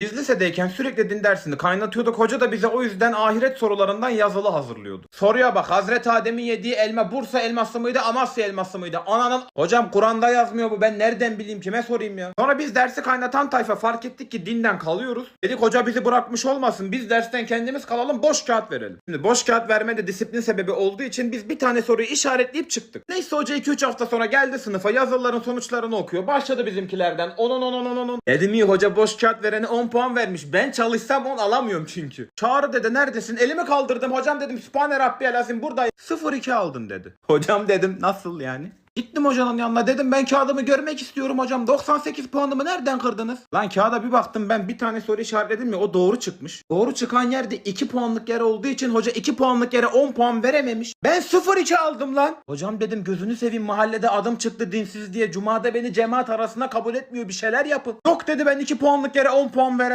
Biz lisedeyken sürekli din dersini kaynatıyorduk. Hoca da bize o yüzden ahiret sorularından yazılı hazırlıyordu. Soruya bak Hazreti Adem'in yediği elma Bursa elması mıydı Amasya elması mıydı? Ananın... Hocam Kur'an'da yazmıyor bu ben nereden bileyim kime sorayım ya. Sonra biz dersi kaynatan tayfa fark ettik ki dinden kalıyoruz. Dedik hoca bizi bırakmış olmasın biz dersten kendimiz kalalım boş kağıt verelim. Şimdi boş kağıt verme de disiplin sebebi olduğu için biz bir tane soruyu işaretleyip çıktık. Neyse hoca 2-3 hafta sonra geldi sınıfa yazıların sonuçlarını okuyor. Başladı bizimkilerden 10 10 10 10 10 10. Dedim iyi hoca boş kağıt verene 10 puan vermiş. Ben çalışsam 10 alamıyorum çünkü. Çağrı dedi neredesin? Elimi kaldırdım hocam dedim Sübhane Rabbi Alazim buradayım. 0-2 aldın dedi. Hocam dedim nasıl yani? Gittim hocanın yanına dedim ben kağıdımı görmek istiyorum hocam. 98 puanımı nereden kırdınız? Lan kağıda bir baktım ben bir tane soru işaretledim ya o doğru çıkmış. Doğru çıkan yerde 2 puanlık yer olduğu için hoca 2 puanlık yere 10 puan verememiş. Ben 0-2 aldım lan. Hocam dedim gözünü seveyim mahallede adım çıktı dinsiz diye. Cuma'da beni cemaat arasına kabul etmiyor bir şeyler yapın. Yok dedi ben 2 puanlık yere 10 puan veremem.